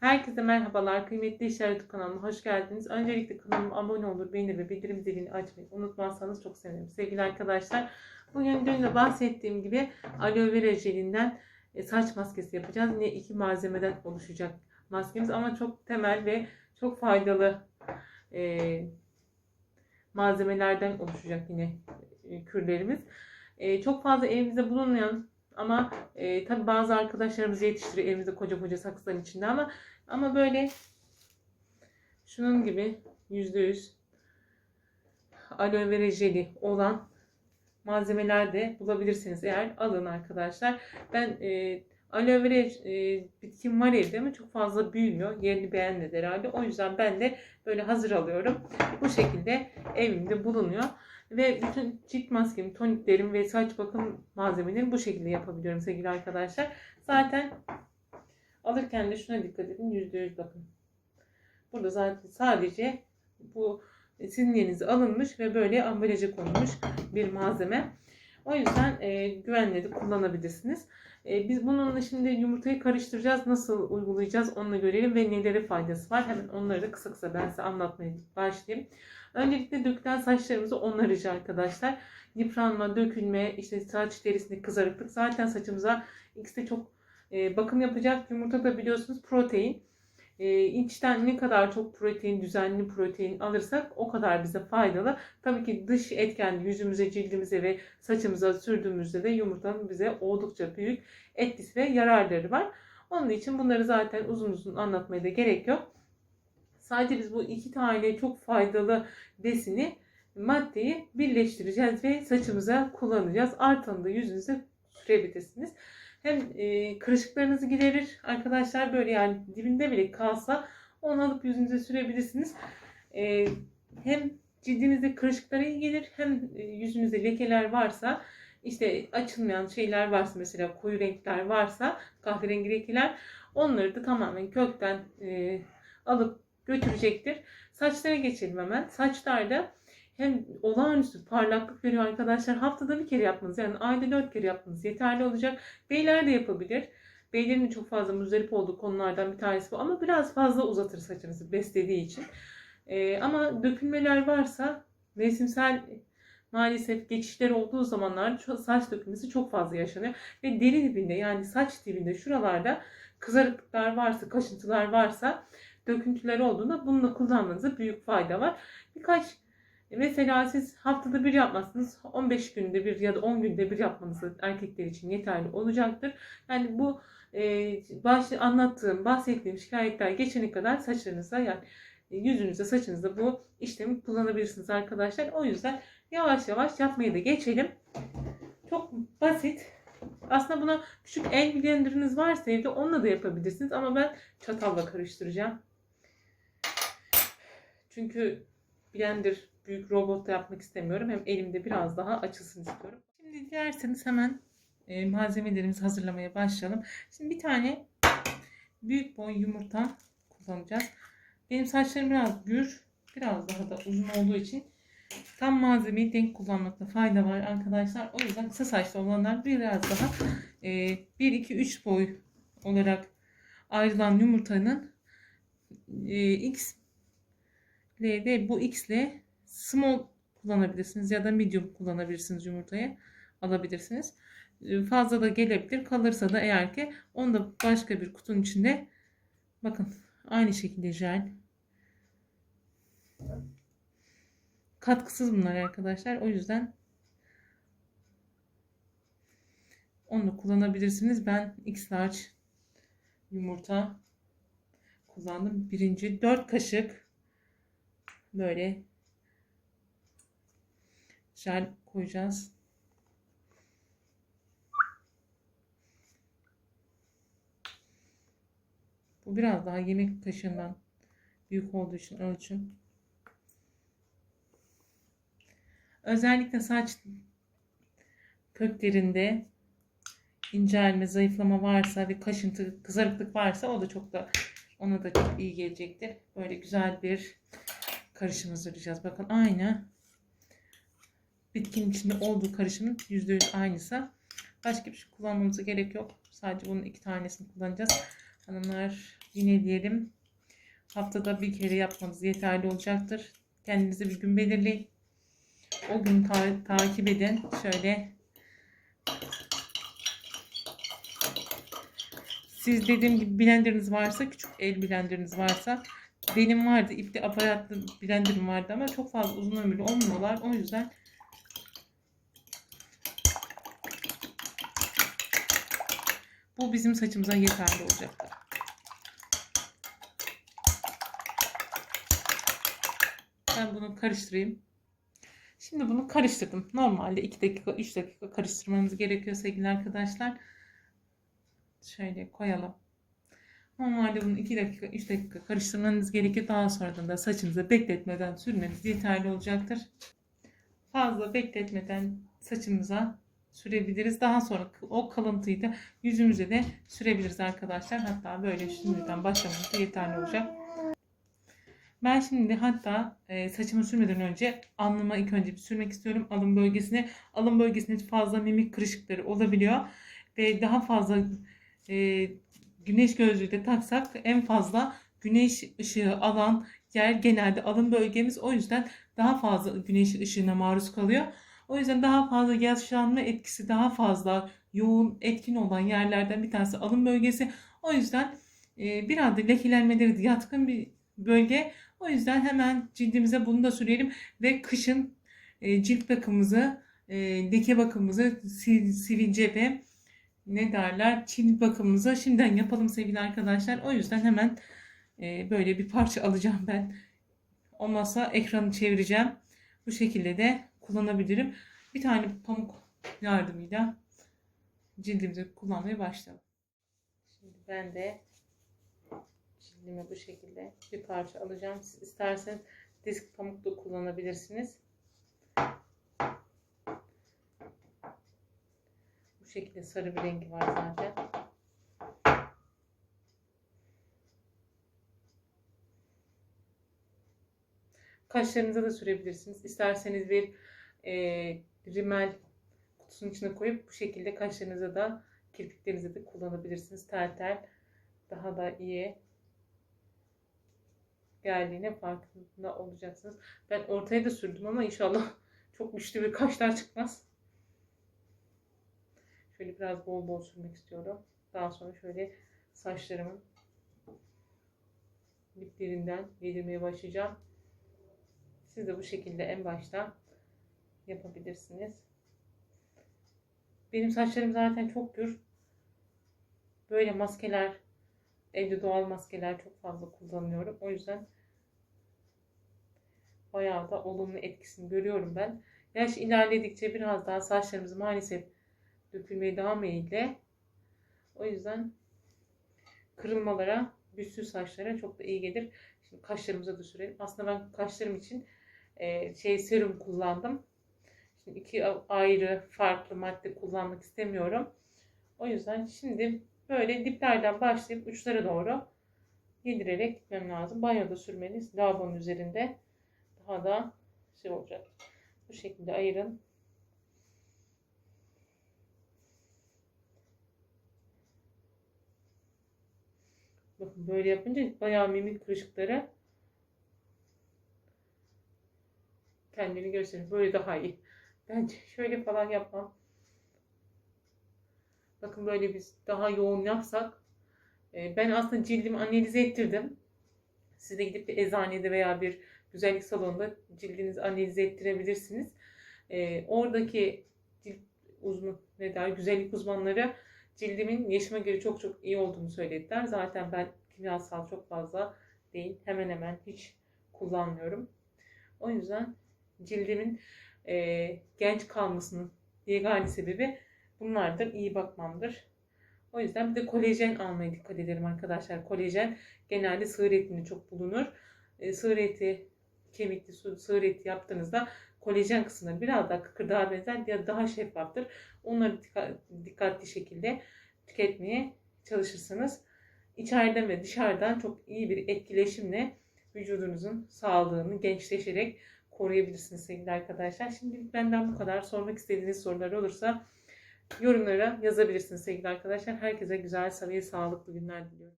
Herkese merhabalar. Kıymetli İşaret kanalıma hoş geldiniz. Öncelikle kanalıma abone olur, beğenir ve bildirim zilini açmayı unutmazsanız çok sevinirim. Sevgili arkadaşlar, bugün dün de bahsettiğim gibi aloe vera jelinden e, saç maskesi yapacağız. Yine iki malzemeden oluşacak maskemiz ama çok temel ve çok faydalı e, malzemelerden oluşacak yine e, kürlerimiz. E, çok fazla evimizde bulunmayan ama e, tabi bazı arkadaşlarımız yetiştiriyor evimizde koca koca saksıların içinde ama ama böyle şunun gibi yüzde yüz aloe vera jeli olan malzemeler de bulabilirsiniz eğer alın arkadaşlar. Ben e, aloe vera e, bitkim var evde ama çok fazla büyümüyor. Yerini beğenmedi herhalde. O yüzden ben de böyle hazır alıyorum. Bu şekilde evimde bulunuyor. Ve bütün cilt maskemi, toniklerim ve saç bakım malzemelerimi bu şekilde yapabiliyorum sevgili arkadaşlar. Zaten alırken de şuna dikkat edin. %100 bakın. Burada zaten sadece bu sizin yerinize alınmış ve böyle ambalaja konulmuş bir malzeme. O yüzden e, güvenle de kullanabilirsiniz. E, biz bununla şimdi yumurtayı karıştıracağız. Nasıl uygulayacağız onu görelim ve nelere faydası var. Hemen onları da kısa kısa ben size anlatmaya başlayayım. Öncelikle dökülen saçlarımızı onarıcı arkadaşlar. Yıpranma, dökülme, işte saç derisinde kızarıklık. Zaten saçımıza ikisi de çok e, bakım yapacak. Yumurta da biliyorsunuz protein. E, içten ne kadar çok protein, düzenli protein alırsak o kadar bize faydalı. Tabii ki dış etken yüzümüze, cildimize ve saçımıza sürdüğümüzde de yumurtanın bize oldukça büyük etkisi ve yararları var. Onun için bunları zaten uzun uzun anlatmaya da gerek yok. Sadece biz bu iki tane çok faydalı besini maddeyi birleştireceğiz ve saçımıza kullanacağız. Artanı da yüzünüze sürebilirsiniz. Hem e, kırışıklarınızı giderir arkadaşlar böyle yani dibinde bile kalsa onu alıp yüzünüze sürebilirsiniz. E, hem cildinizde kırışıklara iyi gelir hem e, yüzünüzde lekeler varsa işte açılmayan şeyler varsa mesela koyu renkler varsa kahverengi lekeler onları da tamamen kökten e, alıp götürecektir. Saçlara geçelim hemen. Saçlarda hem olağanüstü parlaklık veriyor arkadaşlar. Haftada bir kere yapmanız yani ayda dört kere yapmanız yeterli olacak. Beyler de yapabilir. Beylerin de çok fazla muzdarip olduğu konulardan bir tanesi bu. Ama biraz fazla uzatır saçınızı beslediği için. Ee, ama dökülmeler varsa mevsimsel maalesef geçişler olduğu zamanlar saç dökülmesi çok fazla yaşanıyor. Ve deri dibinde yani saç dibinde şuralarda kızarıklıklar varsa, kaşıntılar varsa döküntüler olduğunda bununla kullanmanıza büyük fayda var. Birkaç mesela siz haftada bir yapmazsınız 15 günde bir ya da 10 günde bir yapmanız erkekler için yeterli olacaktır. Yani bu e, baş, anlattığım, bahsettiğim şikayetler geçene kadar saçlarınıza yani yüzünüze, saçınıza bu işlemi kullanabilirsiniz arkadaşlar. O yüzden yavaş yavaş yapmaya da geçelim. Çok basit. Aslında buna küçük el blenderınız varsa evde onunla da yapabilirsiniz ama ben çatalla karıştıracağım. Çünkü blender büyük robotta yapmak istemiyorum. Hem elimde biraz daha açılsın istiyorum. Şimdi dilerseniz hemen e, malzemelerimizi hazırlamaya başlayalım. Şimdi bir tane büyük boy yumurta kullanacağız. Benim saçlarım biraz gür, biraz daha da uzun olduğu için tam malzemeyi denk kullanmakta fayda var arkadaşlar. O yüzden kısa saçlı olanlar biraz daha e, 1, 2, 3 boy olarak ayrılan yumurtanın e, x L'de bu X ile small kullanabilirsiniz ya da medium kullanabilirsiniz yumurtayı alabilirsiniz. Ee, fazla da gelebilir. Kalırsa da eğer ki onu da başka bir kutunun içinde bakın aynı şekilde jel. Katkısız bunlar arkadaşlar. O yüzden onu da kullanabilirsiniz. Ben X large yumurta kullandım. Birinci 4 kaşık böyle jel koyacağız. Bu biraz daha yemek kaşığından büyük olduğu için ölçüm. Özellikle saç köklerinde incelme, zayıflama varsa ve kaşıntı, kızarıklık varsa o da çok da ona da çok iyi gelecektir. Böyle güzel bir karışım hazırlayacağız. Bakın aynı bitkinin içinde olduğu karışımın %100 aynısı. Başka bir şey kullanmamıza gerek yok. Sadece bunun iki tanesini kullanacağız. Hanımlar Yine diyelim haftada bir kere yapmanız yeterli olacaktır. Kendinize bir gün belirleyin. O gün ta- takip edin. Şöyle siz dediğim gibi blenderınız varsa küçük el blenderınız varsa benim vardı ipli aparatlı blenderim vardı ama çok fazla uzun ömürlü olmuyorlar. O yüzden bu bizim saçımıza yeterli olacaktır. Ben bunu karıştırayım. Şimdi bunu karıştırdım. Normalde 2 dakika 3 dakika karıştırmamız gerekiyor sevgili arkadaşlar. Şöyle koyalım. Normalde bunu 2 dakika 3 dakika karıştırmanız gerekiyor. Daha sonradan da saçınıza bekletmeden sürmeniz yeterli olacaktır. Fazla bekletmeden saçımıza sürebiliriz. Daha sonra o kalıntıyı da yüzümüze de sürebiliriz arkadaşlar. Hatta böyle şimdiden başlamamız da yeterli olacak. Ben şimdi hatta e, saçımı sürmeden önce alnıma ilk önce bir sürmek istiyorum. Alın bölgesine. Alın bölgesinde fazla mimik kırışıkları olabiliyor. Ve daha fazla e, güneş gözlüğü de taksak en fazla güneş ışığı alan yer genelde alın bölgemiz. O yüzden daha fazla güneş ışığına maruz kalıyor. O yüzden daha fazla yaşlanma etkisi daha fazla yoğun etkin olan yerlerden bir tanesi alın bölgesi. O yüzden e, biraz da lekelenmeleri yatkın bir bölge. O yüzden hemen cildimize bunu da sürelim ve kışın e, cilt bakımımızı, e, leke bakımımızı, sivilce ve ne derler cilt bakımımızı şimdiden yapalım sevgili arkadaşlar. O yüzden hemen e, böyle bir parça alacağım ben. Olmazsa ekranı çevireceğim. Bu şekilde de kullanabilirim. Bir tane pamuk yardımıyla cildimizi kullanmaya başlayalım. Şimdi ben de cildime bu şekilde bir parça alacağım. Siz isterseniz disk pamuk da kullanabilirsiniz. Bu şekilde sarı bir rengi var zaten. Kaşlarınıza da sürebilirsiniz. İsterseniz bir e, rimel kutusunun içine koyup bu şekilde kaşlarınıza da kirpiklerinize de kullanabilirsiniz. Tel tel daha da iyi geldiğine farkında olacaksınız. Ben ortaya da sürdüm ama inşallah çok güçlü bir kaşlar çıkmaz. Şöyle biraz bol bol sürmek istiyorum. Daha sonra şöyle saçlarımın diplerinden yedirmeye başlayacağım. Siz de bu şekilde en başta yapabilirsiniz. Benim saçlarım zaten çok gür. Böyle maskeler, evde doğal maskeler çok fazla kullanıyorum. O yüzden bayağı da olumlu etkisini görüyorum ben. Yaş ilerledikçe biraz daha saçlarımız maalesef dökülmeye daha meyilli. O yüzden kırılmalara, güçsüz saçlara çok da iyi gelir. Şimdi kaşlarımıza da sürelim. Aslında ben kaşlarım için e, şey serum kullandım. Şimdi iki ayrı farklı madde kullanmak istemiyorum. O yüzden şimdi böyle diplerden başlayıp uçlara doğru yedirerek gitmem lazım. Banyoda sürmeniz lavabonun üzerinde daha da şey olacak. Bu şekilde ayırın. Bakın böyle yapınca bayağı mimik kırışıkları kendini gösterir. Böyle daha iyi. Bence şöyle falan yapmam. Bakın böyle biz daha yoğun yapsak. e, Ben aslında cildimi analize ettirdim. Siz de gidip bir eczanede veya bir güzellik salonunda cildinizi analize ettirebilirsiniz. E, oradaki cilt uzman, ne der, güzellik uzmanları cildimin yaşıma göre çok çok iyi olduğunu söylediler. Zaten ben kimyasal çok fazla değil. Hemen hemen hiç kullanmıyorum. O yüzden cildimin e, genç kalmasının yegane sebebi bunlardır. İyi bakmamdır. O yüzden bir de kolajen almaya dikkat edelim arkadaşlar. Kolajen genelde sığır etinde çok bulunur. E, sığır eti, kemikli sığır eti yaptığınızda kolajen kısımları biraz daha kıkırdağa benzer ya daha şeffaftır. Onları dikkat- dikkatli şekilde tüketmeye çalışırsanız içeriden ve dışarıdan çok iyi bir etkileşimle vücudunuzun sağlığını gençleşerek koruyabilirsiniz sevgili arkadaşlar. Şimdilik benden bu kadar. Sormak istediğiniz sorular olursa yorumlara yazabilirsiniz sevgili arkadaşlar. Herkese güzel, sağlıklı, sağlıklı günler diliyorum.